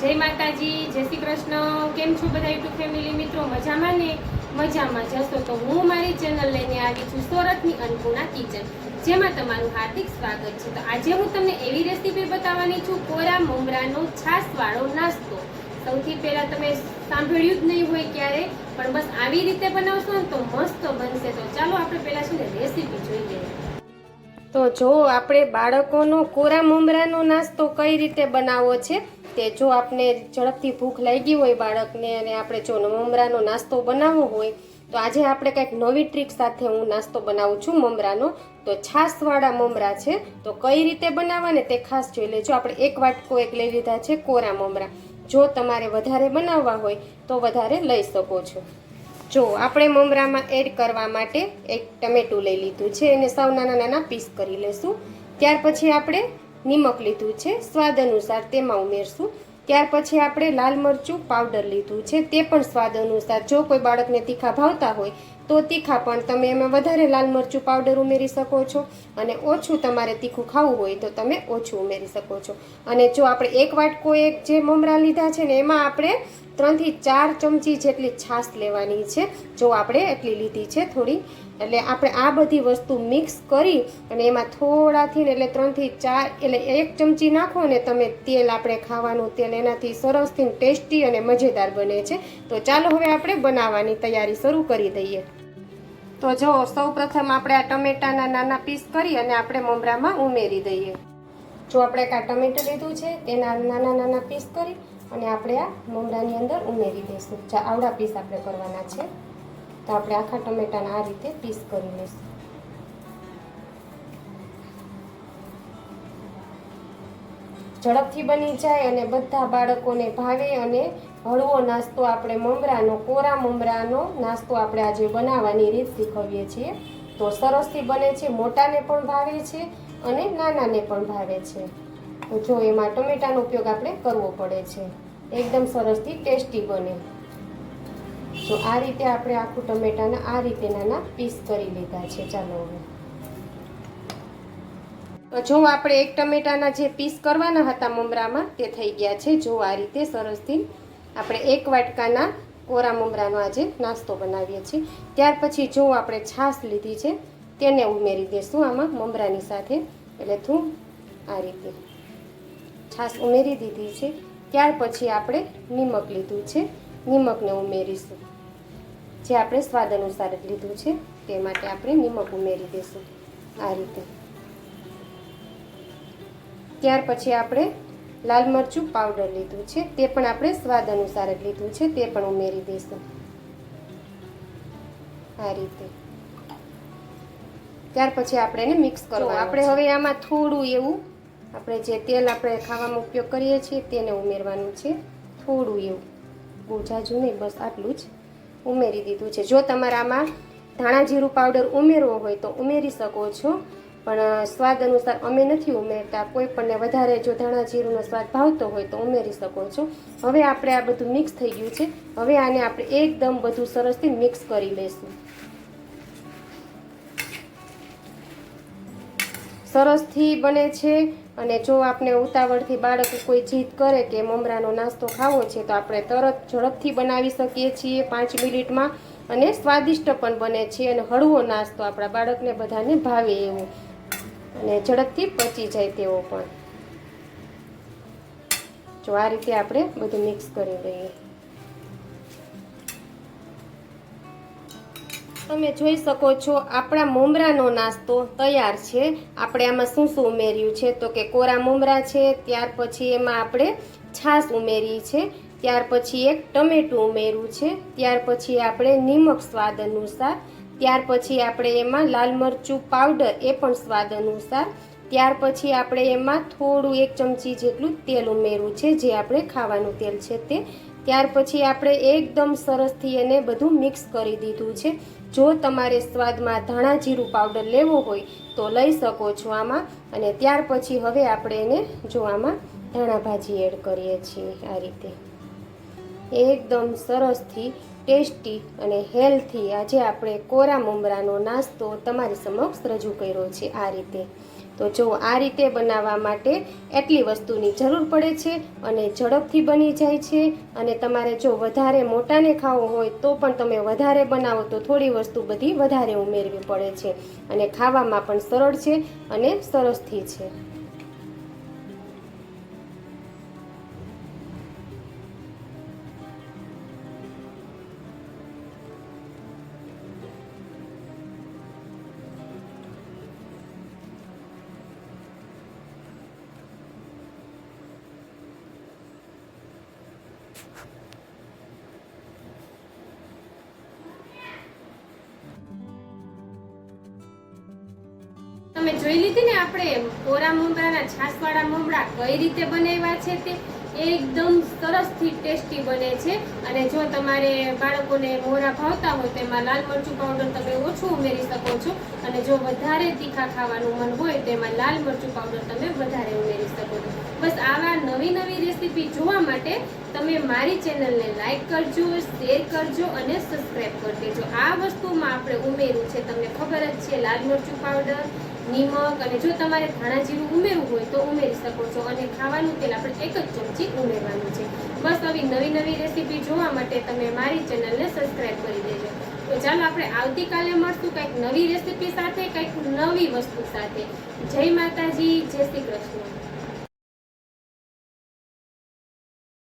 જય માતાજી, જય શ્રી કૃષ્ણ. કેમ છો બધા યુટ્યુબ ફેમિલી મિત્રો? મજામાં ને? મજામાં જશો તો હું મારી ચેનલ લઈને આવી છું સુરતની અન્નપૂર્ણા કિચન, જેમાં તમારું હાર્દિક સ્વાગત છે. તો આજે હું તમને એવી રેસીપી બતાવવાની છું, કોરા મુમરાનો છાશવાળો નાસ્તો. સૌથી પહેલાં તમે સાંભળ્યું જ નહીં હોય ક્યારે, પણ બસ આવી રીતે બનાવશો ને તો મસ્ત બનશે. તો ચાલો આપણે પહેલાં છે ને રેસીપી જોઈ લઈએ. તો જો આપણે બાળકોનો કોરા મુમરાનો નાસ્તો કઈ રીતે બનાવવો છે તે જો આપણે ઝડપથી ભૂખ લાગી હોય બાળકને અને આપણે જો મમરાનો નાસ્તો બનાવવો હોય, તો આજે આપણે કંઈક નવી ટ્રીક સાથે હું નાસ્તો બનાવું છું મમરાનો. તો છાશવાળા મમરા છે. તો કઈ રીતે બનાવવા ને તે ખાસ જોઈ લેજો. આપણે એક વાટકો એક લઈ લીધા છે કોરા મમરા. જો તમારે વધારે બનાવવા હોય, તો વધારે લઈ શકો છો. જો આપણે મમરામાં એડ કરવા માટે એક ટમેટું લઈ લીધું છે. એને સાવ નાના નાના પીસ કરી લેશું. ત્યાર પછી આપણે નિમક લીધું છે, સ્વાદ અનુસાર તેમાં ઉમેરશું. ત્યાર પછી આપણે લાલ મરચું પાવડર લીધું છે, તે પણ સ્વાદ અનુસાર. જો કોઈ બાળકને તીખા ભાવતા હોય, તો તીખા પણ તમે એમાં વધારે લાલ મરચું પાવડર ઉમેરી શકો છો. અને ઓછું તમારે તીખું ખાવું હોય, તો તમે ઓછું ઉમેરી શકો છો. અને જો આપણે એક વાટકો એક જે મમરા લીધા છે ને, એમાં આપણે ત્રણથી ચાર ચમચી જેટલી છાશ લેવાની છે. જો આપણે એટલી લીધી છે થોડી, એટલે આપણે આ બધી વસ્તુ મિક્સ કરી અને એમાં થોડાથી એટલે ત્રણથી ચાર, એટલે એક ચમચી નાખો ને તમે તેલ આપણે ખાવાનું, તેલ એનાથી સરસથી ટેસ્ટી અને મજેદાર બને છે. તો ચાલો હવે આપણે બનાવવાની તૈયારી શરૂ કરી દઈએ. તો જો સૌ પ્રથમ આપણે આ ટમેટાના નાના પીસ કરી અને આપણે મમરામાં ઉમેરી દઈએ. જો આપણે આ ટમેટું લીધું છે, તેના નાના નાના પીસ કરી અને આપણે આ મમરાની અંદર ઉમેરી દઈશું. આવડા પીસ આપણે કરવાના છે. તો આપણે આખા ટમેટાના આ રીતે પીસ કરી લઈશું. ઝડપથી બની જાય અને બધા બાળકોને ભાવે અને હળવો નાસ્તો આપણે મમરાનો, કોરા મમરાનો નાસ્તો આપણે આજે બનાવવાની રીત શીખવીએ છીએ. તો સરસથી બને છે, મોટાને પણ ભાવે છે અને નાનાને પણ ભાવે છે. જો એમાં ટમેટાનો ઉપયોગ આપણે કરવો પડે છે. એકદમ સરસથી ટેસ્ટી બને. તો આ રીતે આપણે આખું ટમેટાના આ રીતે નાના પીસ કરી લીધા છે. ચાલો હવે. જો આપણે એક ટમેટાના જે પીસ કરવાના હતા મમરામાં, તે થઈ ગયા છે. જો આ રીતે સરસથી આપણે એક વાટકાના કોરા મમરાનો આજે નાસ્તો બનાવીએ છીએ. ત્યાર પછી જો આપણે છાશ લીધી છે, તેને ઉમેરી દઈશું આમાં મમરાની સાથે. એટલે થું, આ રીતે. છાશ ઉમેરી દીધી છે. ત્યાર પછી આપણે નિમક લીધું છે. નિમકને ઉમેરીશું. જે આપણે સ્વાદ અનુસાર જ લીધું છે તે માટે આપણે નિમક ઉમેરી દઈશું. આ રીતે. ત્યાર પછી આપણે લાલ મરચું પાવડર લીધું છે તે પણ આપણે સ્વાદ અનુસાર જ લીધું છે તે પણ ઉમેરી દઈશું. આ રીતે. ત્યાર પછી આપણે એને મિક્સ કરવું આપણે હવે આમાં થોડું એવું આપણે જે તેલ આપણે ખાવામાં ઉપયોગ કરીએ છીએ તેને ઉમેરવાનું છે. થોડું એવું. બહુ જાજુ નહીં બસ આટલું જ ઉમેરી દીધું છે. જો તમારામાં ધાણા જીરું પાવડર ઉમેરવો હોય તો ઉમેરી શકો છો. પણ સ્વાદ અનુસાર અમે નથી ઉમેરતા. કોઈ પણને વધારે જો ધાણા જીરુંનો સ્વાદ ભાવતો હોય તો ઉમેરી શકો છો. હવે આપણે આ બધું મિક્સ થઈ ગયું છે. હવે આને આપણે એકદમ બધું સરસથી મિક્સ કરી લઈશું સરસથી બને છે. અને જો આપણે ઉતાવળથી બાળક કોઈ જીદ કરે કે મમરાનો નાસ્તો ખાવો છે, તો આપણે તરત ઝડપથી બનાવી શકીએ છીએ પાંચ મિનિટમાં. અને સ્વાદિષ્ટ પણ બને છે અને હળવો નાસ્તો આપણા બાળકને બધાને ભાવે એવો. અને ઝડપથી પચી જાય તેવો પણ. જો આ રીતે આપણે બધું મિક્સ કરી દઈએ તમે જોઈ શકો છો, આપણા મમરાનો નાસ્તો તૈયાર છે. આપણે આમાં શું શું ઉમેર્યું છે? તો કે કોરા મમરા છે, ત્યાર પછી એમાં આપણે છાશ ઉમેરી છે, ત્યાર પછી એક ટમેટું ઉમેર્યું છે, ત્યાર પછી આપણે નિમક સ્વાદ અનુસાર, ત્યાર પછી આપણે એમાં લાલ મરચું પાવડર એ પણ સ્વાદ અનુસાર, ત્યાર પછી આપણે એમાં થોડું એક ચમચી જેટલું તેલ ઉમેરવું છે, જે આપણે ખાવાનું તેલ છે તે ત્યાર પછી આપણે એકદમ સરસથી એને બધું મિક્સ કરી દીધું છે. જો તમારે સ્વાદમાં ધાણા જીરું પાવડર લેવો હોય તો લઈ શકો છો આમાં. અને ત્યાર પછી હવે આપણે એને જો આમાં ધાણા ભાજી એડ કરીએ છીએ આ રીતે. એકદમ સરસથી ટેસ્ટી અને હેલ્થી આજે આપણે કોરા મમરાનો નાસ્તો તમારી સમક્ષ રજૂ કર્યો છે આ રીતે. તો જો આ રીતે બનાવવા માટે એટલી વસ્તુની જરૂર પડે છે અને ઝડપથી બની જાય છે અને તમારે જો વધારે મોટાને ખાવો હોય તો પણ તમે વધારે બનાવો તો થોડી વસ્તુ બધી વધારે ઉમેરવી પડે છે અને ખાવામાં પણ સરળ છે અને સરસથી છે. તમે જોઈ લીધી ને આપણે કોરા મમરાના છાસવાળા મમરા કઈ રીતે બનાવ્યા છે તે? એકદમ સરસથી ટેસ્ટી બને છે. અને જો તમારે બાળકોને મોરા ભાવતા હોય તો એમાં લાલ મરચું પાવડર તમે ઓછું ઉમેરી શકો છો. અને જો વધારે તીખા ખાવાનું મન હોય તો એમાં લાલ મરચું પાવડર તમે વધારે ઉમેરી શકો છો. બસ આવા નવી નવી રેસીપી જોવા માટે તમે મારી ચેનલને લાઈક કરજો, શેર કરજો અને સબસ્ક્રાઈબ કરી દેજો. આ વસ્તુમાં આપણે ઉમેર્યું છે, તમને ખબર જ છે, લાલ મરચું પાવડર નિમક અને જો તમારે ધાણા જીરું ઉમેરવું હોય તો ઉમેરી શકો છો અને ખાવાનું તેલ આપણે એક જ ચમચી ઉમેરવાનું છે. બસ આવી નવી નવી રેસીપી જોવા માટે તમે મારી ચેનલને સબસ્ક્રાઈબ કરી દેજો. તો ચાલો આપણે આવતીકાલે મળશું કંઈક નવી રેસીપી સાથે, કંઈક નવી વસ્તુ સાથે. જય માતાજી, જય શ્રી કૃષ્ણ.